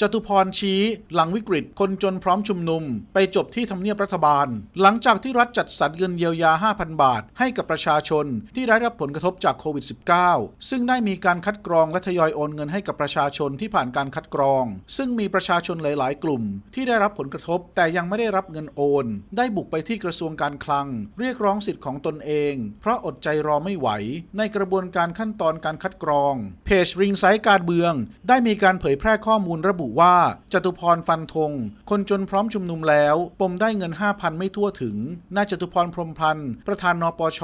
จตุพรชี้หลังวิกฤต คนจนพร้อมชุมนุม ไปจบที่ทำเนียบรัฐบาล หลังจากที่รัฐจัดสรรเงินเยียวยา 5,000 บาท ให้กับประชาชนที่ได้รับผลกระทบจากโควิด -19 ซึ่งได้มีการคัดกรองและทยอยโอนเงินให้กับประชาชนที่ผ่านการคัดกรอง ซึ่งมีประชาชนหลาย ๆ กลุ่ม ที่ได้รับผลกระทบแต่ยังไม่ได้รับเงินโอน ได้บุกไปที่กระทรวงการคลัง เรียกร้องสิทธิ์ของตนเอง เพราะอดใจรอไม่ไหว ในกระบวนการขั้นตอนการคัดกรอง เพจริงไซต์การเบือง ได้มีการเผยแพร่ข้อมูลระบุว่าจตุพรฟันธง คนจนพร้อมชุมนุมแล้ว ปมได้เงิน 5,000 ไม่ทั่วถึงนายจตุพรพรมพันธ์ประธานนปช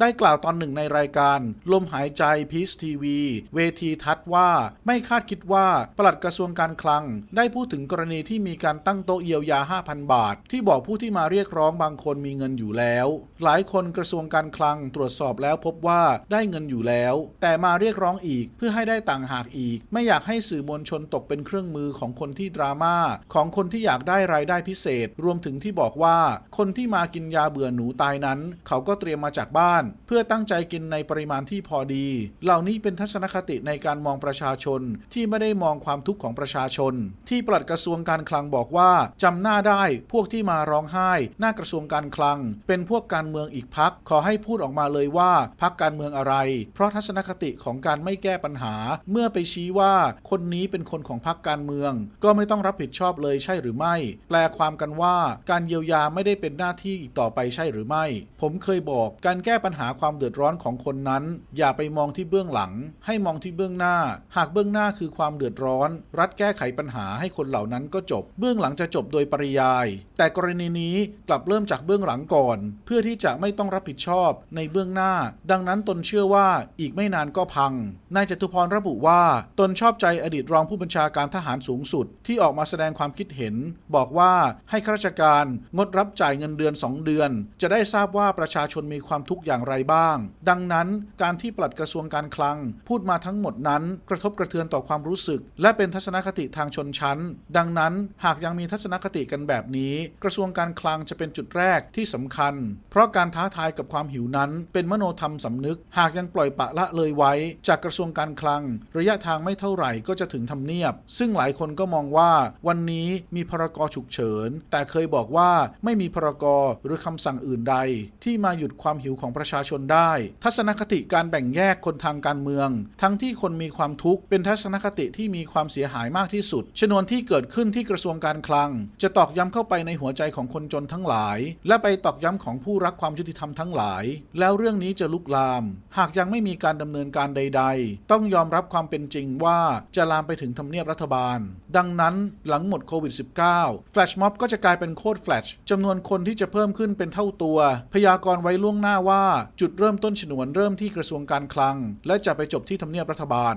ได้กล่าวตอนหนึ่งในรายการ ลมหายใจพีซทีวี เวทีทัดว่า ไม่คาดคิดว่าปลัดกระทรวงการคลัง ได้พูดถึงกรณีที่มีการตั้งโต๊ะเยียวยา 5,000 บาท ที่บอกผู้ที่มาเรียกร้องบางคนมีเงินอยู่แล้ว หลายคนกระทรวงการคลังตรวจสอบแล้วพบว่าได้เงินอยู่แล้ว แต่มาเรียกร้องอีกเพื่อให้ได้ต่างหากอีก ไม่อยากให้สื่อมวลชนตกเป็นเครื่องมือของคนที่ดราม่าของคนที่อยากได้รายได้พิเศษ รวมถึงที่บอกว่าคนที่มากินยาเบื่อหนูตายนั้น เขาก็เตรียมมาจากบ้าน เพื่อตั้งใจกินในปริมาณที่พอดี เหล่านี้เป็นทัศนคติในการมองประชาชน ที่ไม่ได้มองความทุกข์ของประชาชน ที่ปลัดกระทรวงการคลังบอกว่าจำหน้าได้พวกที่มาร้องไห้ หน้ากระทรวงการคลัง เป็นพวกการเมืองอีกพัก ขอให้พูดออกมาเลยว่าพักการเมืองอะไร เพราะทัศนคติของการไม่แก้ปัญหา เมื่อไปชี้ว่าคนนี้เป็นคนของพักการเมืองก็ไม่ต้องรับผิดชอบเลยใช่หรือไม่ แปลความกันว่าการเยียวยาไม่ได้เป็นหน้าที่อีกต่อไปใช่หรือไม่ ผมเคยบอกการแก้ปัญหาความเดือดร้อนของคนนั้น อย่าไปมองที่เบื้องหลัง ให้มองที่เบื้องหน้า หากเบื้องหน้าคือความเดือดร้อน รัฐแก้ไขปัญหาให้คนเหล่านั้นก็จบ เบื้องหลังจะจบโดยปริยาย แต่กรณีนี้กลับเริ่มจากเบื้องหลังก่อน เพื่อที่จะไม่ต้องรับผิดชอบในเบื้องหน้า ดังนั้นตนเชื่อว่าอีกไม่นานก็พังนายจตุพรระบุว่า ตนชอบใจอดีตรองผู้บัญชาการทหารสูงสุด ที่ออกมาแสดงความคิดเห็น บอกว่าให้ข้าราชการงดรับจ่ายเงินเดือน 2 เดือน จะได้ทราบว่าประชาชนมีความทุกข์อย่างไรบ้าง ดังนั้นการที่ปลัดกระทรวงการคลัง พูดมาทั้งหมดนั้น กระทบกระเทือนต่อความรู้สึก และเป็นทัศนคติทางชนชั้น ดังนั้นหากยังมีทัศนคติกันแบบนี้ กระทรวงการคลังจะเป็นจุดแรกที่สำคัญ เพราะการท้าทายกับความหิวนั้น เป็นมโนธรรมสำนึก หากยังปล่อยปะละเลยไว้ จากกระทรวงการคลัง ระยะทางไม่เท่าไหร่ก็จะถึงทำเนียบ ซึ่งหลายายคนก็มองว่าวันนี้มีพรกฉุกเฉิน แต่เคยบอกว่าไม่มีพรกหรือคำสั่งอื่นใด ที่มาหยุดความหิวของประชาชนได้ ทัศนคติการแบ่งแยกคนทางการเมือง ทั้งที่คนมีความทุกข์เป็นทัศนคติที่มีความเสียหายมากที่สุด ชนวนที่เกิดขึ้นที่กระทรวงการคลัง จะตอกย้ำเข้าไปในหัวใจของคนจนทั้งหลาย และไปตอกย้ำของผู้รักความยุติธรรมทั้งหลาย แล้วเรื่องนี้จะลุกลาม หากยังไม่มีการดำเนินการใด ๆ ต้องยอมรับความเป็นจริงว่าจะลามไปถึงทำเนียบรัฐบาลดังนั้นหลังหมดโควิด -19 แฟลชม็อบก็จะกลายเป็นโคดแฟลชจำนวนคนที่จะเพิ่มขึ้นเป็นเท่าตัว พยากรณ์ไว้ล่วงหน้าว่า จุดเริ่มต้นฉนวนเริ่มที่กระทรวงการคลัง และจะไปจบที่ทำเนียบรัฐบาล